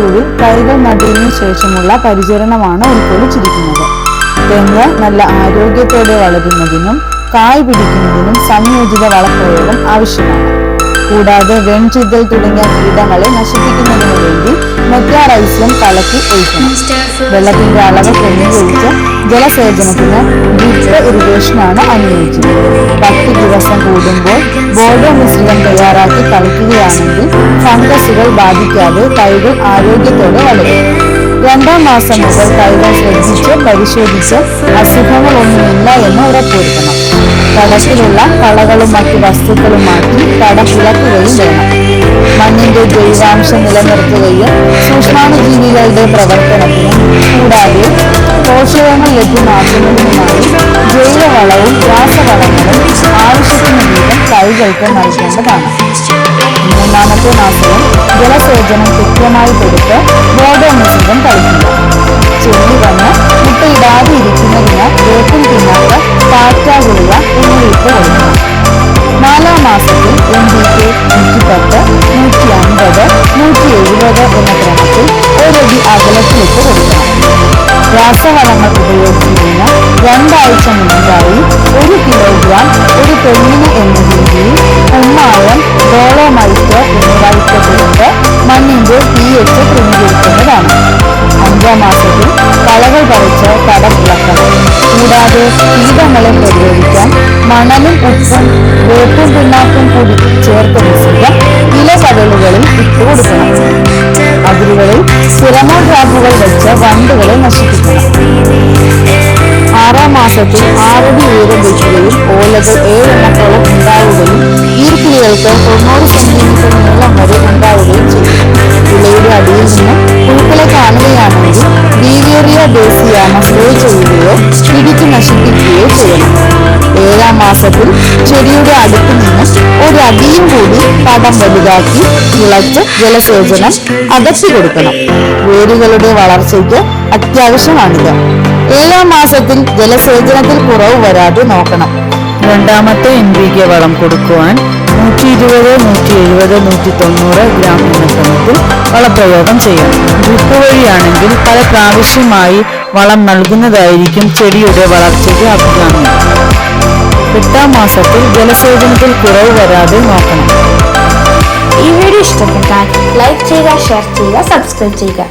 ചൂടിൽ കൈകൾ നടുവിന് ശേഷമുള്ള പരിചരണമാണ് ഉൾക്കൊള്ളിച്ചിരിക്കുന്നത്. തെങ്ങ് നല്ല ആരോഗ്യത്തോടെ വളരുന്നതിനും കായ് പിടിക്കുന്നതിനും സംയോജിത വളപ്രയോഗം ആവശ്യമാണ്. കൂടാതെ വെൺചിതൽ തുടങ്ങിയ കീടങ്ങളെ നശിപ്പിക്കുന്നതിനു വേണ്ടി മെറ്റാറൈസ്യം കലക്കി ഒഴിക്കണം. വെള്ളത്തിന്റെ അളവ് ക്രമീകരിച്ച് ജലസേചനത്തിന് ഡ്രിപ്പ് ഇറിഗേഷനാണ് അനുയോജ്യം. പത്ത് ദിവസം കൂടുമ്പോൾ ബോർഡോ മിശ്രിതം തയ്യാറാക്കി കളിക്കുകയാണെങ്കിൽ ഫംഗസുകൾ ബാധിക്കാതെ തൈകൾ ആരോഗ്യത്തോടെ വളരും. രണ്ടാം മാസം മുതൽ തൈകൾ ശ്രദ്ധിച്ച് പരിശോധിച്ച് അസുഖങ്ങളൊന്നുമില്ല എന്ന് ഉറപ്പുവരുത്തണം. തടത്തിലുള്ള കളകളും മറ്റു വസ്തുക്കളും മാറ്റി തടം ഇളക്കുകയും വേണം. മണ്ണിന്റെ ജൈവാംശം നിലനിർത്തുകയും സൂക്ഷ്മാണുജീവികളുടെ പ്രവർത്തനത്തിനും കൂടാതെ പോഷകങ്ങൾ ലഭ്യമാക്കുന്നതിനുമായി ജൈവവളവും രാസവളങ്ങളും ആവശ്യത്തിന് വീതം തൈകൾക്ക് നൽകേണ്ടതാണ്. മൂന്നാമത്തെ മാസവും ജലസേചനം കൃത്യമായി കൊടുത്ത് ബോധമിശ്രിതം കഴിക്കുക. ചെല്ലി വന്ന് മുട്ടയിടാതെ ഇരിക്കുന്നതിനാൽ വേപ്പിൻ തിന്നാത്ത പാറ്റ ഗുളിക എന്നിവയിട്ട് കൊടുക്കണം നാലാം മാസത്തിൽ എം ഡി കെ നൂറ്റി പത്ത് നൂറ്റി അൻപത് നൂറ്റി എഴുപത് എന്ന ക്രമത്തിൽ ഒരടി അകലത്തിലിട്ട് കൊടുക്കണം. രാസവളങ്ങൾ ഉപയോഗിക്കുന്ന രണ്ടാഴ്ച മുൻപായി ഒരു കിലോഗ്രാം ഒരു തെങ്ങിന് എന്ന രീതിയിൽ കുമ്മായം ഡോളോമൈറ്റ് എന്നിവ ഇട്ട് മണ്ണിന്റെ പി എച്ച് ക്രമീകരിക്കുന്നതാണ്. അഞ്ചാം മാസത്തിൽ കളകൾ പറിച്ച് ഇളക്കണം കൂടാതെ കീടങ്ങളെ പ്രതിരോധിക്കാൻ മണലും ഉപ്പും വേപ്പും പിണ്ണാക്കും കൂടി ചേർത്ത് മിശ്രിതം ഇല കടലുകളിൽ കൊടുക്കണം അതിരുകളിൽ ട്രാപ്പുകൾ വെച്ച് വണ്ടുകളെ നശിപ്പിക്കണം. ആറാം മാസത്തിൽ ആറടി ഉയരം വയ്ക്കുകയും ഓലകൾ ഏഴെണ്ണത്തോളം ഉണ്ടാവുകയും ഈർക്കിളികൾക്ക് തൊണ്ണൂറ് സെന്റിമീറ്റർ നീളം വരെ ഉണ്ടാവുകയും ചെയ്യും ഇലയുടെ അടിയിൽ നിന്ന് പുഴുക്കളെ കാണുകയാണെങ്കിൽ ബീവേറിയ ഡേസിയാമ സ്പ്രേ ചെയ്യുകയോ പിടിച്ചു നശിപ്പിക്കുകയോ ചെയ്യണം. മാസത്തിൽ ചെടിയുടെ അടുത്ത് നിന്ന് ഒരു അടിയും കൂടി പടം വലുതാക്കി ഇളച്ച് ജലസേചനം അകച്ചു കൊടുക്കണം. വേരുകളുടെ വളർച്ചയ്ക്ക് അത്യാവശ്യമാണിത്. ഏഴാം മാസത്തിൽ ജലസേചനത്തിൽ കുറവ് വരാതെ നോക്കണം. രണ്ടാമത്തെ എൻ വളം കൊടുക്കുവാൻ നൂറ്റി ഇരുപത് നൂറ്റി എഴുപത് നൂറ്റി തൊണ്ണൂറ് ഗ്രാം എന്ന ക്രമത്തിൽ വളപ്രയോഗം ചെയ്യണം. ഡ്രിപ്പ് വഴിയാണെങ്കിൽ പല പ്രാവശ്യമായി വളം നൽകുന്നതായിരിക്കും ചെടിയുടെ വളർച്ചയ്ക്ക് അഭികാമ്യം. എട്ടാം മാസത്തിൽ ജലസേചനത്തിൽ കുറവ് വരാതെ നോക്കണം. ഈ വീഡിയോ ഇഷ്ടപ്പെട്ടാൽ ലൈക്ക് ചെയ്യുക ഷെയർ ചെയ്യുക സബ്സ്ക്രൈബ് ചെയ്യുക.